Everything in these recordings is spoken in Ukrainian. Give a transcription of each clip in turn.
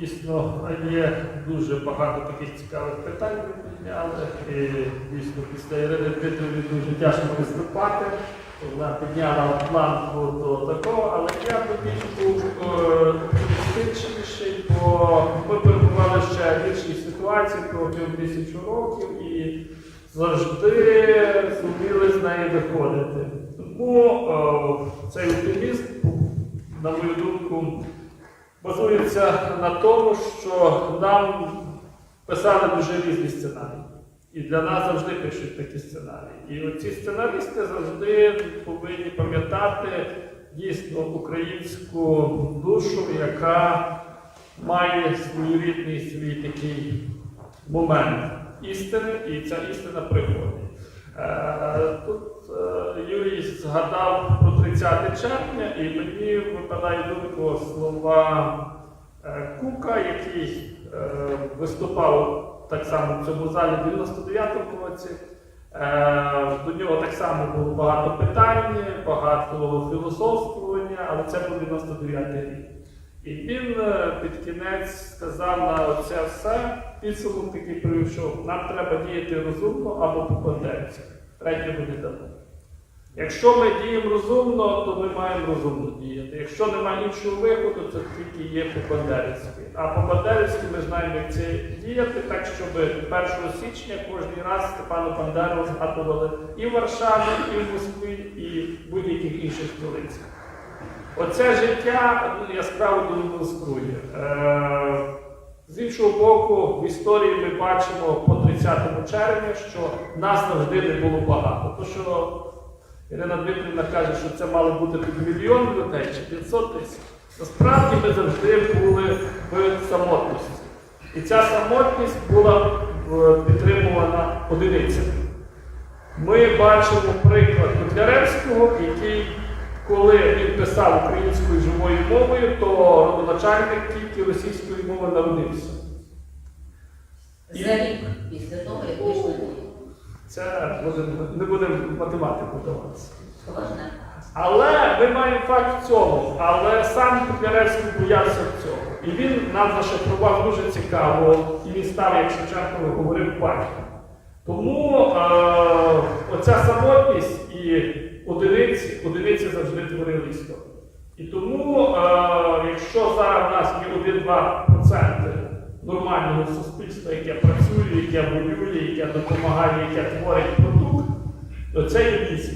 дійсно є дуже багато таких цікавих питань підняли. І дійсно після Ірини Дмитрівни дуже тяжко виступати. Вона підняла планку до такого, але я більш був е, оптимістичніший, бо ми перебували ще в іншій ситуації протягом тисячу років і завжди зуміли з неї виходити. Тому е, цей оптимізм, на мою думку, базується на тому, що нам писали дуже різні сценарії. І для нас завжди пишуть такі сценарії. І оці сценаристи завжди повинні пам'ятати дійсно українську душу, яка має своєрідний свій такий момент істини, і ця істина приходить. Е, Тут е, Юрій згадав про 30 червня, і мені випадає думку слова е, Кука, який е, виступав так само в цьому залі в 99-му році. Е, До нього так само було багато питань, багато філософствування, але це був 99-й рік. І він під кінець сказав на це все, підсумок такий привів, нам треба діяти розумно або по бандерівськи. Третє буде дано. Якщо ми діємо розумно, то ми маємо розумно діяти. Якщо немає іншого виходу, то тільки є по бандерівськи. А по бандерівськи ми знаємо, як це діяти, так щоб 1 січня кожен раз Степану Бандеру згадували і в Варшаві, і в Москві, і в будь-яких інших столицях. Оце життя ну, яскраво демонструє. Е, з іншого боку, в історії ми бачимо по 30 червня, що нас завжди не було багато. То, що Ірина Дмитрівна каже, що це мало бути тут мільйон людей чи 500 тисяч. Насправді ми завжди були в самотності. І ця самотність була е, підтримувана одиницями. Ми бачимо приклад Котляревського, який, коли він писав українською живою мовою, то родоначальник тільки російської мови народився. За рік після того, як дії. Це будемо- не будемо математику даватися. Але ми маємо факт в цьому. Але сам Котляревський боявся цього. І він нам зашифрував дуже цікаво, і він став, як Шевченко говорив, батьком. Тому е, оця самотність і одиниці, одиниці завжди творили історію. І тому, е, якщо зараз в нас є 1-2% нормального суспільства, яке працює, яке воює, яке допомагає, яке творить продукт, то це є вісім.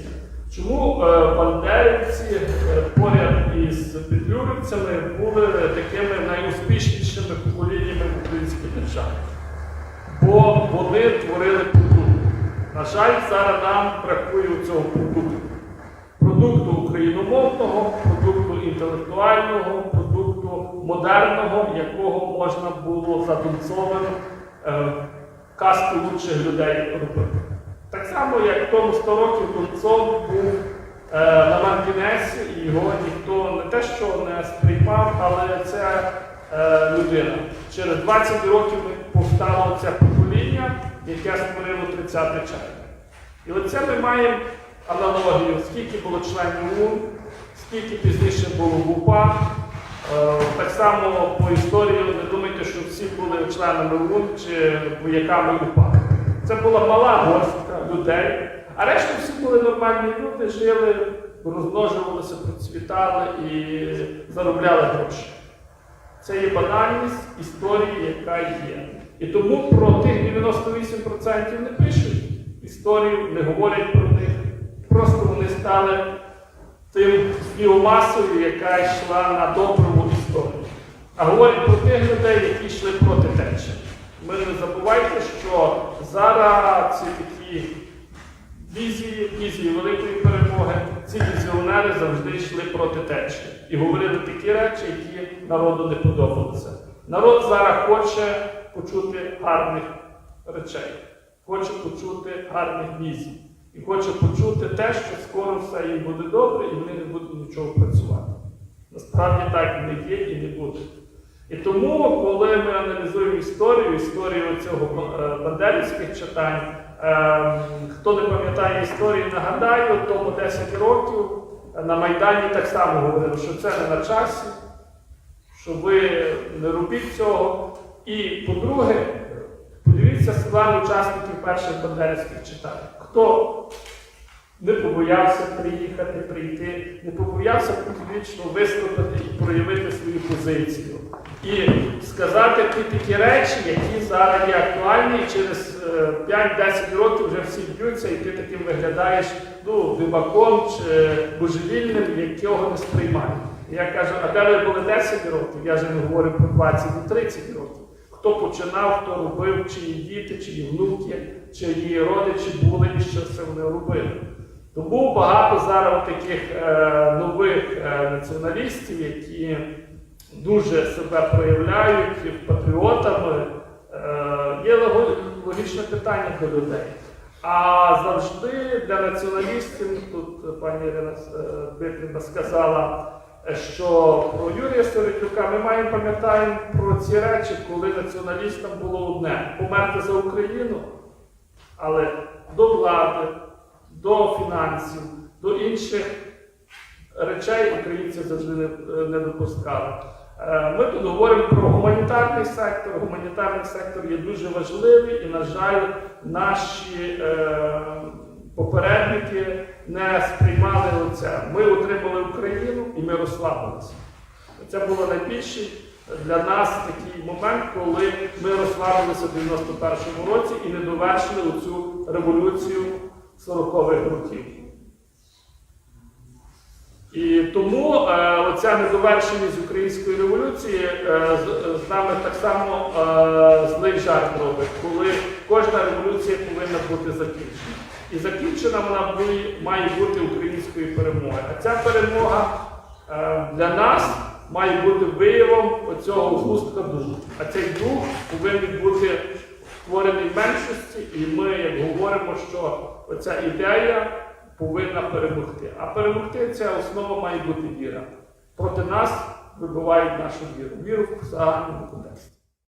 Чому е, бандерівці е, поряд із петлюрівцями були такими найуспішнішими поколіннями в українській державі? Бо вони творили продукт. На жаль, зараз нам бракує цього продукту. Продукту україномовного, продукту інтелектуального, продукту модерного, якого можна було за Донцовим е, казку лучших людей робити. Так само, як в тому 100 років Донцов був е, на Маргінесі, і його ніхто не те, що не сприймав, але це е, людина. Через 20 років повстало це покоління, яке створило 30 червня. І оце ми маємо аналогію, скільки було членів УН, скільки пізніше було в УПА. Е, Так само по історії не думайте, що всі були членами УН чи вояками УПА. Це була мала горстка людей, а решта всі були нормальні люди, жили, розмножувалися, процвітали і заробляли гроші. Це є банальність історії, яка є. І тому про тих 98% не пишуть історію, не говорять про них. Просто вони стали тим біомасою, яка йшла на доброму історію. А говорять про тих людей, які йшли проти течії. Ви не забувайте, що зараз ці такі візії, візії великої перемоги, ці візіонери завжди йшли проти течії і говорили такі речі, які народу не подобалися. Народ зараз хоче почути гарних речей, хоче почути гарних візій. І хоче почути те, що скоро все їм буде добре, і вони не будуть нічого працювати. Насправді так не є і не буде. І тому, коли ми аналізуємо історію, історію цього е, бандерівських читань, е, хто не пам'ятає історії, нагадаю, тому 10 років на Майдані так само говорили, що це не на часі, що ви не робіть цього. І по-друге, подивіться склади учасників перших бандерівських читань. Хто не побоявся приїхати, прийти, не побоявся публічно виступити і проявити свою позицію. І сказати ті такі речі, які зараз є актуальні, і через е, 5-10 років вже всі б'ються, і ти таким виглядаєш ну, диваком чи божевільним, якого не сприймають. Я кажу, а де ви були 10 років? Я вже не говорю про 20 і 30 років. Хто починав, хто робив, чиї діти, чиї внуки, чиї родичі були і що це вони робили. Тому багато зараз таких е, нових е, націоналістів, які дуже себе проявляють патріотами. Е, є логічне питання до людей. А завжди для націоналістів, тут пані Ірина е, сказала, що про Юрія Сиротюка ми маємо пам'ятаємо про ці речі, коли націоналістам було одне померти за Україну, але до влади, до фінансів, до інших речей українці завжди не, не допускали. Е, Ми тут говоримо про гуманітарний сектор. Гуманітарний сектор є дуже важливий і, на жаль, наші е, попередники не сприймали оце. Ми отримали Україну і ми розслабилися. Це було найбільший для нас такий момент, коли ми розслабилися в 91-му році і не довершили оцю революцію 40-х років. І тому е, оця недовершеність української революції е, з, з нами так само е, злий жарт робить, коли кожна революція повинна бути закінчена. І закінчена вона має бути українською перемогою. А ця перемога для нас має бути виявом оцього згустка духу. А цей дух повинен бути створений в меншості, і ми як говоримо, що оця ідея повинна перемогти. А перемогти ця основа має бути віра. Проти нас вибивають нашу віру, віру в загальному контексті.